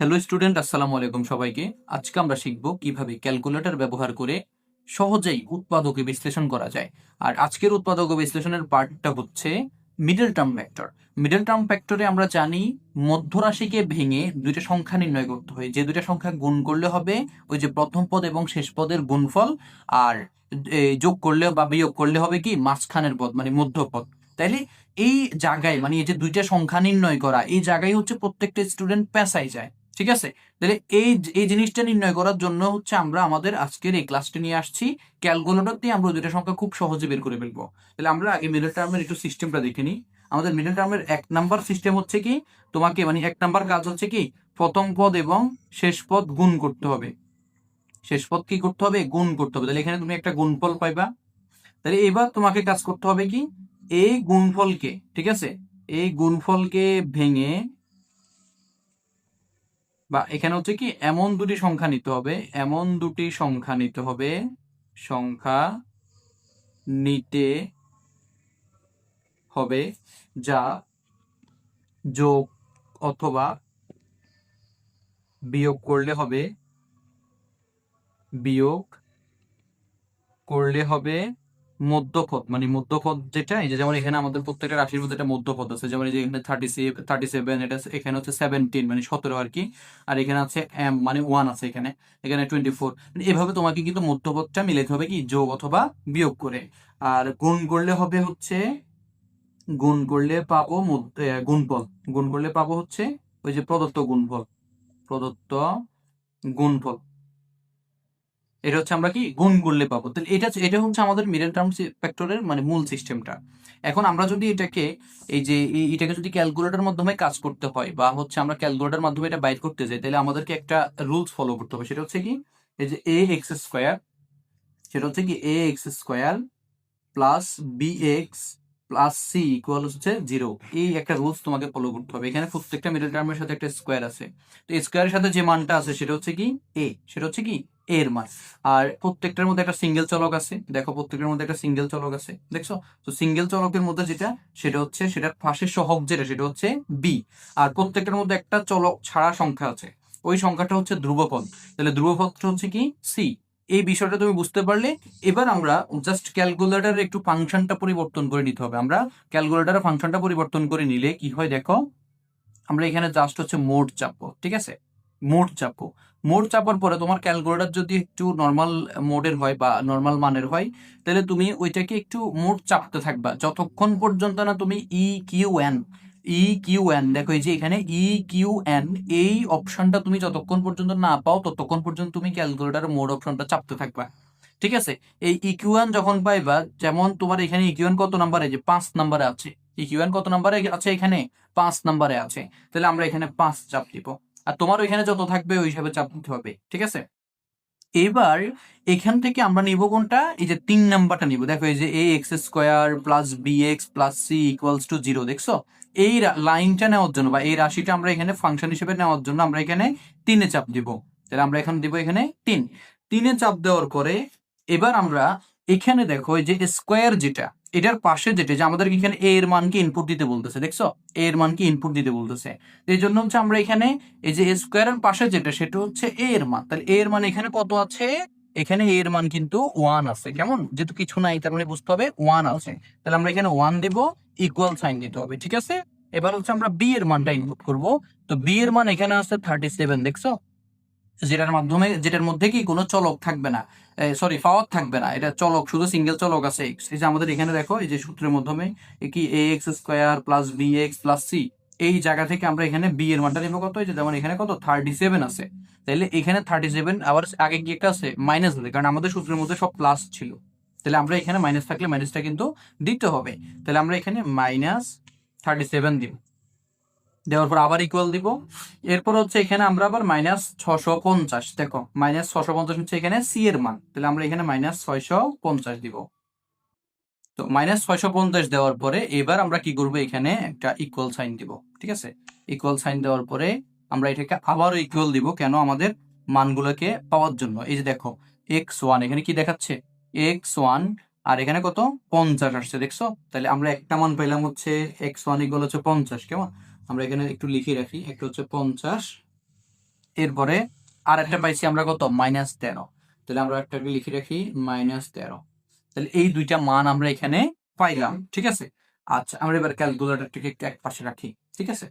Hello student আসসালামু আলাইকুম সবাইকে। আজকে আমরা শিখব কীভাবে ক্যালকুলেটর ব্যবহার করে সহজেই উৎপাদকে বিশ্লেষণ করা যায়। আর আজকের উৎপাদক বিশ্লেষণের পার্টটা হচ্ছে middle term factor middle term ফ্যাক্টরে আমরা জানি মধ্যরাশিকে ভেঙে দুইটা সংখ্যা নির্ণয় করতে হয়। যে দুইটা সংখ্যা গুণ করলে হবে, ওই যে প্রথম পদ এবং শেষ পদের গুণফল, আর যোগ করলে বা বিয়োগ করলে হবে কি? মাঝখানের পদ মানে মধ্যপদ তাইলে এই জায়গায় মানে এই যে দুইটা সংখ্যা নির্ণয় করা, এই জায়গায় হচ্ছে প্রত্যেকটা স্টুডেন্ট পেশায় যায়। ঠিক আছে? তাহলে এই এই জিনিসটা নির্ণয় করার জন্য হচ্ছে আমরা আমাদের আজকের এই ক্লাসটি নিয়ে আসছি। ক্যালকুলেটর দিয়ে আমরা দুইটা সংখ্যা খুব সহজে বের করে ফেলব। তাহলে আমরা আগে মিডল টার্মের একটু সিস্টেমটা দেখে নিই। আমাদের মিডল টার্মের এক নাম্বার সিস্টেম হচ্ছে কি? তোমাকে মানে এক নাম্বার কাজ হচ্ছে কি? প্রথম পদ এবং শেষ পদ গুণ করতে হবে। শেষ পদ কি করতে হবে? গুণ করতে হবে। তাহলে এখানে তুমি একটা গুণফল পাইবা। তাহলে এবার তোমাকে কাজ করতে হবে কি? এই গুণফলকে, ঠিক আছে? এই গুণফলকে ভেঙে বা এখানে হচ্ছে কি এমন দুটি সংখ্যা নিতে হবে, এমন দুটি সংখ্যা নিতে হবে, সংখ্যা নিতে হবে যা যোগ অথবা বিয়োগ করলে হবে, বিয়োগ করলে হবে মধ্যপদ মানে মধ্যপদ যেটা, এই যে যেমন এখানে আমাদের প্রত্যেকটা রাশির মধ্যে একটা মধ্যপদ আছে, যেমন এই যে এখানে থার্টি থার্টি সেভেন এটা এখানে হচ্ছে সেভেন্টিন মানে সতেরো আর কি, আর এখানে আছে এম মানে ওয়ান আছে এখানে এখানে টোয়েন্টি ফোর এভাবে তোমাকে কিন্তু মধ্যপদটা মিলাতে হবে কি, যোগ অথবা বিয়োগ করে, আর গুণ করলে হবে হচ্ছে, গুণ করলে পাবো গুণফল, গুণ করলে পাবো হচ্ছে ওই যে প্রদত্ত গুণফল প্রদত্ত গুণফল। এটা হচ্ছে আমরা কি গুণ করলে পাবো। তাহলে এটা এটা হচ্ছে আমাদের মিডল টার্ম ফ্যাক্টরের মানে মূল সিস্টেমটা এখন আমরা যদি এটাকে এই যে এটাকে যদি ক্যালকুলেটর মাধ্যমে কাজ করতে হয় বা হচ্ছে আমরা ক্যালকুলেটর মাধ্যমে এটা বাইর করতে যাই, তাহলে আমাদেরকে একটা রুলস ফলো করতে হবে। সেটা হচ্ছে কি? এই যে এ এক্স স্কোয়ার সেটা হচ্ছে কি A X square plus B X plus C equal হচ্ছে জিরো এই একটা রুলস তোমাকে ফলো করতে হবে। এখানে প্রত্যেকটা মিডল টার্মের সাথে একটা স্কোয়ার আছে। তো স্কোয়ারের সাথে যে মানটা আছে, সেটা হচ্ছে কি এ সেটা হচ্ছে কি এর মান আর প্রত্যেকটার মধ্যে একটা সিঙ্গেল চলক আছে। দেখো, প্রত্যেকটার মধ্যে একটা সিঙ্গেল চলক আছে। দেখছ? তো সিঙ্গেল চলকের মধ্যে যেটা, সেটা হচ্ছে সেটার পাশের সহগ যেটা, সেটা হচ্ছে বি আর প্রত্যেকটার মধ্যে একটা চলক ছাড়া সংখ্যা আছে। ওই সংখ্যাটা হচ্ছে ধ্রুবপদ। তাহলে ধ্রুবপদটা হচ্ছে কি? সি এই বিষয়টা তুমি বুঝতে পারলে, এবার আমরা জাস্ট ক্যালকুলেটারের একটু ফাংশনটা পরিবর্তন করে নিতে হবে। আমরা ক্যালকুলেটারের ফাংশনটা পরিবর্তন করে নিলে কি হয় দেখো? আমরা এখানে জাস্ট হচ্ছে মোড চাপবো ঠিক আছে? মোড চাপবো মোড চাপার পরে তোমার ক্যালকুলেটার যদি একটু নর্মাল মোডের হয় বা নর্মাল মানের হয়, তাহলে তুমি ওইটাকে একটু মোড চাপতে থাকবা। যতক্ষণ পর্যন্ত না তুমি E Q N E Q N দেখো এই যে এখানে ই কিউ এন এই অপশনটা তুমি যতক্ষণ পর্যন্ত না পাও, ততক্ষণ পর্যন্ত তুমি ক্যালকুলেটর মোড অপশনটা চাপতে থাকবা। ঠিক আছে? এই ইকিউএন যখন পাইবা, যেমন তোমার এখানে ইকিউএন কত নাম্বারে? যে পাঁচ নাম্বারে আছে। ইকিউএন কত নাম্বারে আছে এখানে? পাঁচ নাম্বারে আছে। তাহলে আমরা এখানে পাঁচ চাপ দিব। আর তোমার ওইখানে যত থাকবে, ওই হিসাবে চাপ দিতে হবে, ঠিক আছে? এবার এখান থেকে আমরা নিব কোনটা? এই যে তিন নাম্বারটা নিব। দেখো, এই যে A X square plus B X plus C equals to zero দেখছ? এই লাইনটা নেওয়ার জন্য বা এই রাশিটা আমরা এখানে ফাংশন হিসেবে নেওয়ার জন্য আমরা এখানে তিনে চাপ দিব। তাহলে আমরা এখন দিব এখানে তিন। তিনে চাপ দেওয়ার পরে এবার আমরা এখানে দেখো, এই যে স্কোয়ার যেটা এটার পাশে যেটা, যে আমাদের এখানে এ এর মানকে ইনপুট দিতে বলতেছে, দেখছ? এ এর মানকে ইনপুট দিতে বলতেছে। এই জন্য হচ্ছে আমরা এখানে এই যে এ স্কোয়ারের পাশে যেটা, সেটা হচ্ছে এ এর মান। তাহলে এ এর মান এখানে কত আছে? এখানে এ এর মান কিন্তু ওয়ান আছে। কেমন? যেহেতু কিছু নাই, তার মানে বুঝতে হবে ওয়ান আছে। তাহলে আমরা এখানে ওয়ান দেব ইকুয়াল সাইন দিতে হবে, ঠিক আছে? এবার হচ্ছে আমরা বি এর মানটা ইনপুট করব। তো বি এর মান এখানে আছে থার্টি সেভেন দেখছ? যেটার মাধ্যমে, যেটার মধ্যে কি কোনো চলক থাকবে না। সরি পাওয়ার থাকবে না। এটা চলক, শুধু সিঙ্গেল চলক আছে। x এই যে আমাদের এখানে দেখো, এই যে সূত্রের মাধ্যমে কি A X square plus B X plus C এই জায়গা থেকে আমরা এখানে বি এর মানটা নেব কত? যেমন এখানে কত? থার্টি সেভেন আছে। তাহলে এখানে থার্টি সেভেন আবার আগে কি একটা আছে? মাইনাস আছে, কারণ আমাদের সূত্রের মধ্যে সব প্লাস ছিল। তাহলে আমরা এখানে মাইনাস থাকলে মাইনাসটা কিন্তু দিতে হবে। তাহলে আমরা এখানে মাইনাস থার্টি সেভেন দিব। দেওয়ার পর আবার ইকুয়াল দিব। এরপর হচ্ছে এখানে আমরা আবার মাইনাস ছশো পঞ্চাশ, দেখো মাইনাস ছশো পঞ্চাশ হচ্ছে এখানে সি এর মান, তাহলে আমরা এখানে মাইনাস ছয়শো পঞ্চাশ দিব। তো মাইনাস ছয়শো পঞ্চাশ দেওয়ার পরে এবার আমরা কি করব? এখানে একটা ইকুয়াল সাইন দিব, ঠিক আছে? ইকুয়াল সাইন দেওয়ার পরে আমরা এটাকে আবারও ইকুয়াল দিব কেন? আমাদের মানগুলোকে পাওয়ার জন্য। এই যে দেখো এক্স ওয়ান এখানে কি দেখাচ্ছে? এক্স ওয়ান আর এখানে কত? পঞ্চাশ আসছে, দেখছ? তাহলে আমরা একটা মান পেলাম হচ্ছে এক্স ওয়ান ইকুয়াল হচ্ছে পঞ্চাশ, কেমন? আমরা এখানে একটু লিখে রাখি, একটা হচ্ছে পঞ্চাশ, এরপরে আর একটা পাইছি আমরা কত? মাইনাস তেরো। তাহলে আমরা একটা লিখে রাখি, মাইনাস তেরো। তাহলে এই দুইটা মান আমরা এখানে পাইলাম, ঠিক আছে? আচ্ছা আমরা এবার ক্যালকুলেটরটাকে এক পাশে রাখি, ঠিক আছে?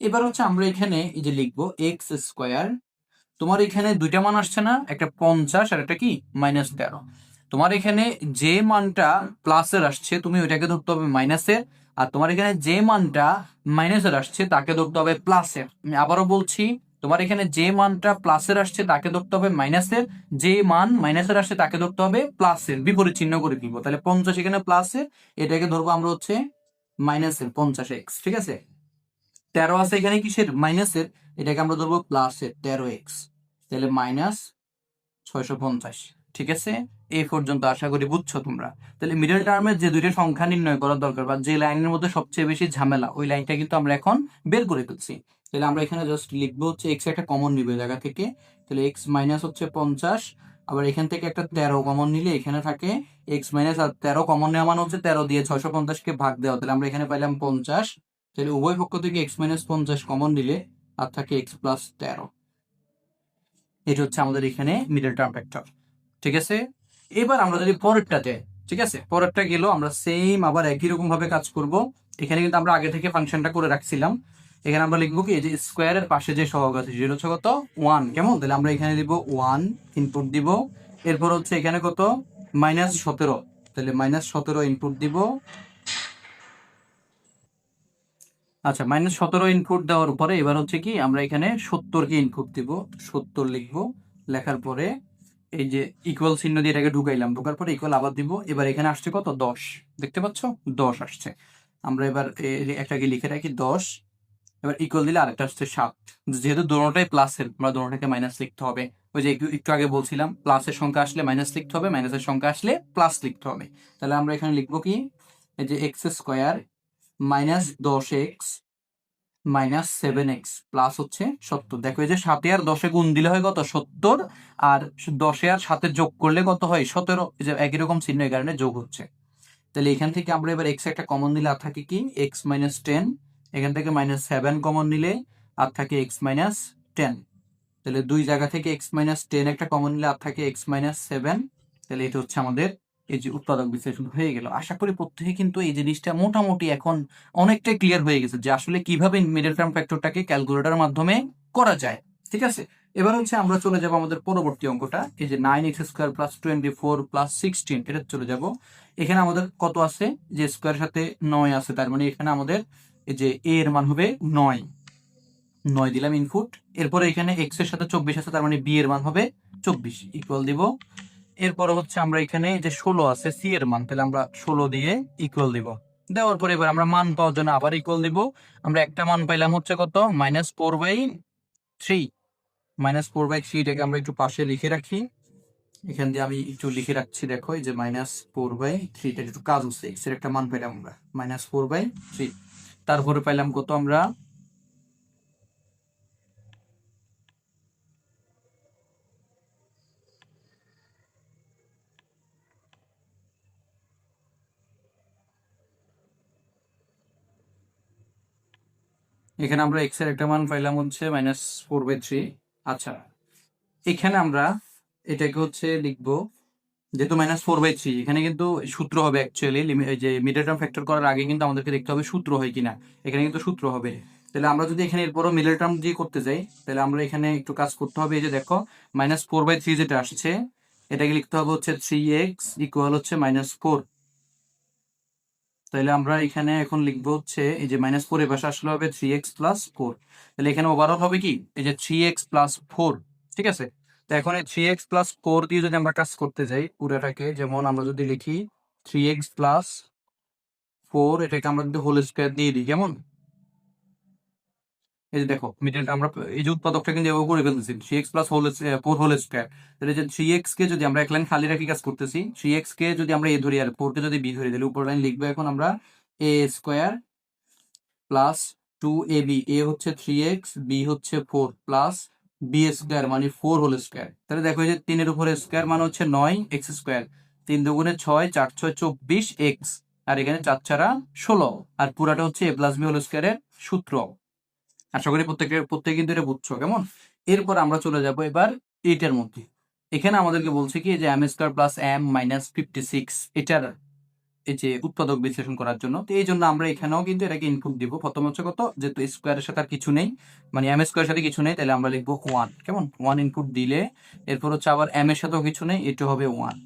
এবার হচ্ছে আমরা এখানে এই যে লিখব এক্স স্কোয়ার তোমার এখানে দুইটা মান আসছে না? একটা পঞ্চাশ আর একটা কি? মাইনাস তেরো। তোমার এখানে যে মানটা প্লাসের আসছে, তুমি ওইটাকে ধরতে হবে মাইনাসের আর তোমার এখানে যে মানটা মাইনাসের আসছে, তাকে ধরতে হবে প্লাসের আমি আবারও বলছি, তোমার এখানে যে মানটা প্লাসের আসছে, তাকে ধরতে হবে মাইনাসের যে মান মাইনাসের আসছে, তাকে ধরতে হবে প্লাসের বিপরীত চিহ্ন করে দিব তাহলে পঞ্চাশ এখানে প্লাসের এটাকে ধরবো আমরা হচ্ছে মাইনাসের পঞ্চাশ এক্স ঠিক আছে? তেরো আছে এখানে কিসের? মাইনাসের এটাকে আমরা ধরবো প্লাসের তেরো এক্স তাহলে মাইনাস ছয়শো পঞ্চাশ, ঠিক আছে? এই পর্যন্ত আশা করি বুঝছ তোমরা। তাহলে মিডল টার্মের যে দুইটা সংখ্যা নির্ণয় করার দরকার বা যে লাইনের মধ্যে সবচেয়ে বেশি ঝামেলা, ওই লাইনটা কিন্তু আমরা এখন বের করে ফেলছি। তাহলে আমরা এখানে জাস্ট লিখব হচ্ছে এক্স একটা কমন নিবে জায়গা থেকে। তাহলে এক্স মাইনাস হচ্ছে পঞ্চাশ, আবার এখান থেকে একটা তেরো কমন নিলে এখানে থাকে এক্স মাইনাস আর তেরো কমন নেওয়া মানে হচ্ছে তেরো দিয়ে ছয়শো পঞ্চাশকে ভাগ দেওয়া। তাহলে আমরা এখানে পাইলাম পঞ্চাশ। তাহলে উভয় পক্ষ থেকে এক্স মাইনাস পঞ্চাশ কমন নিলে আর থাকে এক্স প্লাস তেরো। এটা হচ্ছে আমাদের এখানে মিডল টার্ম ফ্যাক্টর ঠিক আছে? এবার আমরা যদি পরেরটাতে ঠিক আছে? পরেরটা গেল আমরা সেম আবার একই রকম ভাবে কাজ করব। এখানে কিন্তু আমরা আগে থেকে ফাংশনটা করে রাখছিলাম। এখানে আমরা লিখব কি যে স্কোয়ারের পাশে যে সহগ আছে সেটা হচ্ছে কত? ওয়ান কেমন? তাহলে আমরা এখানে দিব ওয়ান ইনপুট দিব। এরপর হচ্ছে এখানে কত? মাইনাস সতেরো। তাহলে মাইনাস সতেরো ইনপুট দিব। আচ্ছা মাইনাস সতেরো ইনপুট দেওয়ার পরে এবার হচ্ছে কি, আমরা এখানে সত্তরকে ইনপুট দিব। সত্তর লিখব। লেখার পরে এই যে ইকুয়াল চিহ্ন দিয়ে এটাকে ঢুকাইলাম, ঢুকার পরে ইকুয়াল আবার দিব। এবার এখানে আসছে কত? দশ। দেখতে পাচ্ছ? দশ আসছে। আমরা এবার একটাকে লিখে রাখি, দশ। এবার ইকুয়াল দিলে আরেকটা আসছে সাত। যেহেতু দোনোটাই প্লাসের আমরা দোনোটাকে মাইনাস লিখতে হবে। ওই যে একটু আগে বলছিলাম প্লাসের সংখ্যা আসলে মাইনাস লিখতে হবে মাইনাসের সংখ্যা আসলে প্লাস লিখতে হবে। তাহলে আমরা এখানে লিখব কি? এই যে এক্স স্কোয়ার মাইনাস দশ X minus seven X plus হচ্ছে সত্তর। দেখো এই যে সাতে আর দশে গুণ দিলে হয় কত? সত্তর। আর দশে আর সাথে যোগ করলে কত হয়? সতেরো। যে একই রকম চিহ্ন এই কারণে যোগ হচ্ছে। তাহলে এখান থেকে আমরা এবার এক্স একটা কমন নিলে আর থাকে কি? এক্স মাইনাস টেন এখান থেকে মাইনাস সেভেন কমন নিলে আর থাকে এক্স মাইনাস টেন তাহলে দুই জায়গা থেকে এক্স মাইনাস টেন একটা কমন নিলে আর থাকে এক্স মাইনাস সেভেন তাহলে এটা হচ্ছে আমাদের এই যে উৎপাদক বিশ্লেষণ হয়ে গেল। আশা করি প্রত্যেকে কিন্তু এই জিনিসটা মোটামুটি এখন অনেকটাই ক্লিয়ার হয়ে গেছে যে আসলে কীভাবে মিডল টার্ম ফ্যাক্টরটাকে ক্যালকুলেটরের মাধ্যমে করা যায়। ঠিক আছে? এবার হচ্ছে আমরা চলে যাব আমাদের পরবর্তী অঙ্কটা। এই যে nine X square plus twenty four plus sixteen এটা চলে যাব। এখানে আমাদের কত আছে? যে স্কোয়ার সাথে নয় আছে, তার মানে এখানে আমাদের এই যে এ এর মান হবে নয়। নয় দিলাম ইনপুট এরপরে এখানে এক্সের সাথে চব্বিশ আছে, তার মানে বি এর মান হবে চব্বিশ। ইকুয়াল দিব এরপরে হচ্ছে আমরা এখানে যে ষোলো আছে সি এর মান, তাহলে আমরা ষোলো দিয়ে ইকুয়াল দিব। দেওয়ার পরে এবার আমরা মান পাওয়ার জন্য আবার ইকুয়াল দিব। আমরা একটা মান পাইলাম হচ্ছে কত? Minus four by three minus four by three এটাকে আমরা একটু পাশে লিখে রাখি। এখান দিয়ে আমি একটু লিখে রাখছি, দেখো, এই যে মাইনাস ফোর বাই থ্রি এটা একটু কাজ হচ্ছে। এক্সের একটা মান পাইলাম আমরা মাইনাস ফোর বাই থ্রি তারপরে পাইলাম কত আমরা? এখানে আমরা এক্সের একটা মান পাইলাম হচ্ছে মাইনাস ফোর বাই থ্রি আচ্ছা এখানে আমরা এটাকে হচ্ছে লিখব যেহেতু মাইনাস ফোর বাই থ্রি এখানে কিন্তু সূত্র হবে অ্যাকচুয়ালি যে মিডল টার্ম ফ্যাক্টর করার আগে কিন্তু আমাদেরকে দেখতে হবে সূত্র হয় কিনা। এখানে কিন্তু সূত্র হবে। তাহলে আমরা যদি এখানে এরপরও মিডল টার্ম দিয়ে করতে যাই, তাহলে আমরা এখানে একটু কাজ করতে হবে। এই যে দেখো মাইনাস ফোর বাই থ্রি যেটা আসছে, এটাকে লিখতে হবে হচ্ছে থ্রি এক্স ইকুয়াল হচ্ছে মাইনাস ফোর তাহলে আমরা এখানে এখন লিখব হচ্ছে, এই যে মাইনাস ফোর এ পাশে আসলে হবে থ্রি এক্স প্লাস ফোর তাহলে এখানে ওভারঅল হবে কি? এই যে থ্রি এক্স প্লাস ফোর ঠিক আছে? তো এখন এই থ্রি এক্স প্লাস ফোর দিয়ে যদি আমরা কাজ করতে যাই, পুরোটাকে, যেমন আমরা যদি লিখি থ্রি এক্স প্লাস ফোর এটাকে আমরা যদি হোল স্কোয়ার দিয়ে দিই, কেমন? এই যে দেখো মিডলটা আমরা, এই যে উৎপাদকটা কিন্তু করে ফেলতেছি three X plus whole four whole square তাহলে যে থ্রি এক্স কে যদি আমরা এক লাইন খালি রাখি কাজ করতেছি থ্রি এক্স কে যদি আমরা এ ধরি আর ফোর কে যদি বি ধরি, তাহলে উপর লাইন লিখব এখন আমরা A square plus two A B A হচ্ছে থ্রি এক্স বি হচ্ছে ফোর প্লাস বি স্কোয়ার মানে ফোর হোল স্কোয়ার তাহলে দেখো যে তিনের উপরে স্কোয়ার মানে হচ্ছে নয় এক্স স্কোয়ার তিন দুগুণে ছয়, চার ছয় চব্বিশ এক্স আর এখানে চার ছাড়া ষোলো, আর পুরাটা হচ্ছে এ প্লাস বি হোল স্কোয়ারের সূত্র। আশা করি প্রত্যেকের প্রত্যেকে কিন্তু এটা বুঝছ, কেমন? এরপর আমরা চলে যাব এবার এইটার মধ্যে। এখানে আমাদেরকে বলছে কি, যে M square plus M minus fifty six এটার এই যে উৎপাদক বিশ্লেষণ করার জন্য। তো এই জন্য আমরা এখানেও কিন্তু এটাকে ইনপুট দিব। প্রথম হচ্ছে কত? যেহেতু স্কোয়ারের সাথে আর কিছু নেই মানে এম স্কোয়ারের সাথে কিছু নেই, তাহলে আমরা লিখব ওয়ান কেমন? ওয়ান ইনপুট দিলে এরপর হচ্ছে আবার এম এর সাথেও কিছু নেই, এটা হবে ওয়ান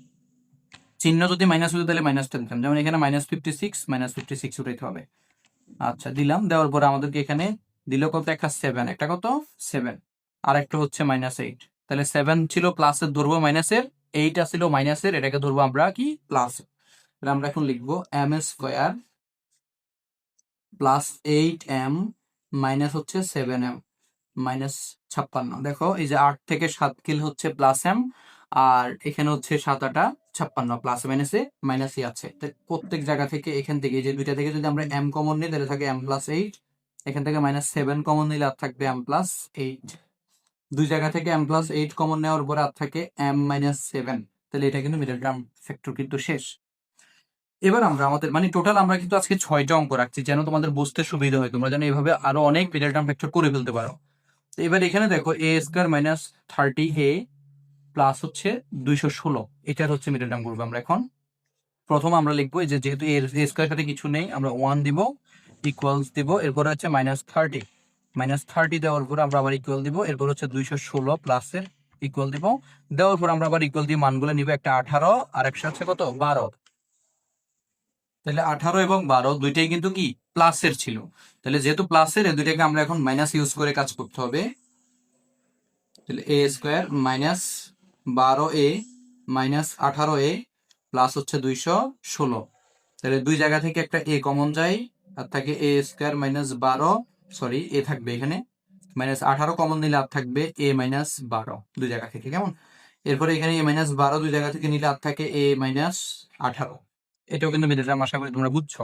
চিহ্ন যদি মাইনাস হতো, তাহলে মাইনাসটা দিতাম। যেমন এখানে minus fifty six minus fifty six উঠাইতে হবে। আচ্ছা দিলাম। দেওয়ার পরে আমাদেরকে এখানে দিল কত? একটা সেভেন একটা কত? সেভেন আর একটা হচ্ছে মাইনাস এইট তাহলে সেভেন ছিল প্লাসের ধরবো মাইনাসের এইট আসছিল মাইনাসের এটাকে ধরবো আমরা কি? প্লাস তাহলে আমরা এখন লিখব m square plus eight m minus হচ্ছে সেভেন এম মাইনাস ছাপ্পান্ন। দেখো, এই যে আট থেকে সাত কিল হচ্ছে প্লাস এম আর এখানে হচ্ছে সাত, আটা, ছাপ্পান্ন প্লাস মাইনাসে মাইনাসই আছে। প্রত্যেক জায়গা থেকে এখান থেকে যে দুইটা থেকে যদি আমরা এম কমন নিই, তাহলে থাকে এম প্লাস এইট এখান থেকে মাইনাস সেভেন কমন নিলে আর থাকবে এম প্লাস এইট দুই জায়গা থেকে এম প্লাস এইট কমন নেওয়ার পরে আর থাকে এম মাইনাস সেভেন তাহলে এটা কিন্তু মিডল টার্ম ফ্যাক্টর কিন্তু শেষ। এবার আমরা আমাদের মানে টোটাল আমরা কিন্তু আজকে ছয়টা অঙ্ক রাখছি, যেন তোমাদের বুঝতে সুবিধা হয়। তোমরা যেন এইভাবে আরও অনেক মিডল টার্ম ফ্যাক্টর করে ফেলতে পারো। তো এবার এখানে দেখো a square minus thirty a plus হচ্ছে দুইশো ষোলো। এটার হচ্ছে মিডল টার্ম করব আমরা এখন প্রথম আমরা লিখব যে যেহেতু এর স্কোয়ার সাথে কিছু নেই, আমরা ওয়ান দিব। ইকুয়ালস দিব, এরপর হচ্ছে মাইনাস থার্টি মাইনাস থার্টি দেওয়ার পর আমরা আবার ইকুয়াল দিব, এরপর হচ্ছে দুইশো ষোলো প্লাসের ইকুয়াল দিব। দেওয়ার পর আমরা আবার ইকুয়াল দিয়ে মানগুলো নিব একটা আঠারো, আর একশো হচ্ছে কত? বারো। তাহলে আঠারো এবং বারো দুইটাই কিন্তু কি? প্লাসের ছিল। তাহলে যেহেতু প্লাসের এই দুইটাকে আমরা এখন মাইনাস ইউজ করে কাজ করতে হবে। তাহলে এ স্কোয়ার মাইনাস বারো এ মাইনাস আঠারো এ প্লাস হচ্ছে দুইশো ষোলো। তাহলে দুই জায়গা থেকে একটা এ কমন যায় আর থাকে এ স্কোয়ার মাইনাস বারো সরি এ থাকবে এখানে। মাইনাস আঠারো কমন নিলে আর থাকবে এ মাইনাস বারো, দুই জায়গা থেকে, কেমন? এরপরে এখানে এ মাইনাস বারো দুই জায়গা থেকে নিলে আর থাকে এ মাইনাস আঠারো। এটাও কিন্তু মিডিয়াম আশা করি তোমরা বুঝছ।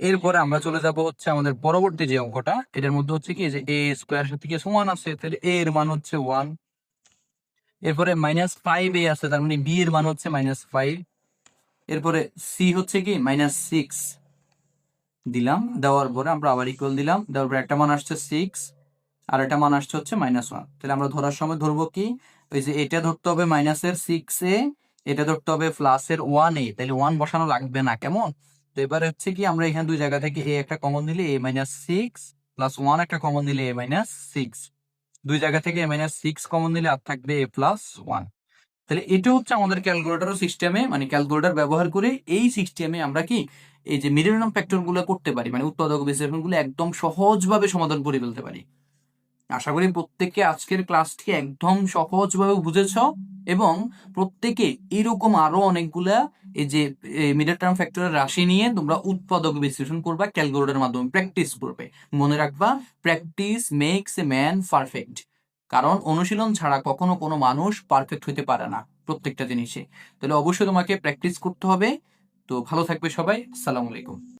এরপরে আমরা চলে যাব হচ্ছে আমাদের পরবর্তী যে অঙ্কটা, এটার মধ্যে হচ্ছে কি, যে এ স্কোয়ার সাথে কি সমান আছে, তাহলে এ এর মান হচ্ছে ওয়ান এরপরে মাইনাস ফাইভ এ আছে, তার মানে বি এর মান হচ্ছে মাইনাস ফাইভ এরপরে সি হচ্ছে কি মাইনাস সিক্স দিলাম, দেওয়ার পরে আমরা আবার ইকুয়াল দিলাম, দেওয়ার পরে একটা মান আসছে সিক্স আর একটা মান আসছে হচ্ছে মাইনাস ওয়ান তাহলে আমরা ধরার সময় ধরবো কি? ওই যে এটা ধরতে হবে মাইনাসের সিক্স এ, এটা ধরতে হবে প্লাসের ওয়ান এ। তাহলে ওয়ান বসানো লাগবে না, কেমন? তো এবার হচ্ছে কি, আমরা এখানে দুই জায়গা থেকে এ একটা কমন দিলে a minus six plus one একটা কমন দিলে এ মাইনাস সিক্স দুই জায়গা থেকে এ মাইনাস সিক্স কমন দিলে আর থাকবে এ প্লাস ওয়ান তাহলে এটা হচ্ছে আমাদের ক্যালকুলেটর সিস্টেমে মানে ক্যালকুলেটর ব্যবহার করে এই সিস্টেমে আমরা কি, এই যে মিডিয়াম ফ্যাক্টরগুলো করতে পারি মানে উৎপাদক বিশ্লেষণগুলো একদম সহজভাবে সমাধান করে ফেলতে পারি। আশা করি প্রত্যেককে আজকের ক্লাসটি একদম সহজভাবে বুঝেছ এবং প্রত্যেকে এরকম আরও অনেকগুলা এই যে মিডল টার্ম ফ্যাক্টরের রাশি নিয়ে তোমরা উৎপাদক বিশ্লেষণ করবা ক্যালকুলেটরের মাধ্যমে প্র্যাকটিস করবে। মনে রাখবা practice makes a man perfect কারণ অনুশীলন ছাড়া কখনো কোনো মানুষ পারফেক্ট হইতে পারে না প্রত্যেকটা জিনিসে। তাহলে অবশ্যই তোমাকে প্র্যাকটিস করতে হবে। তো ভালো থাকবে সবাই। আসসালামু আলাইকুম।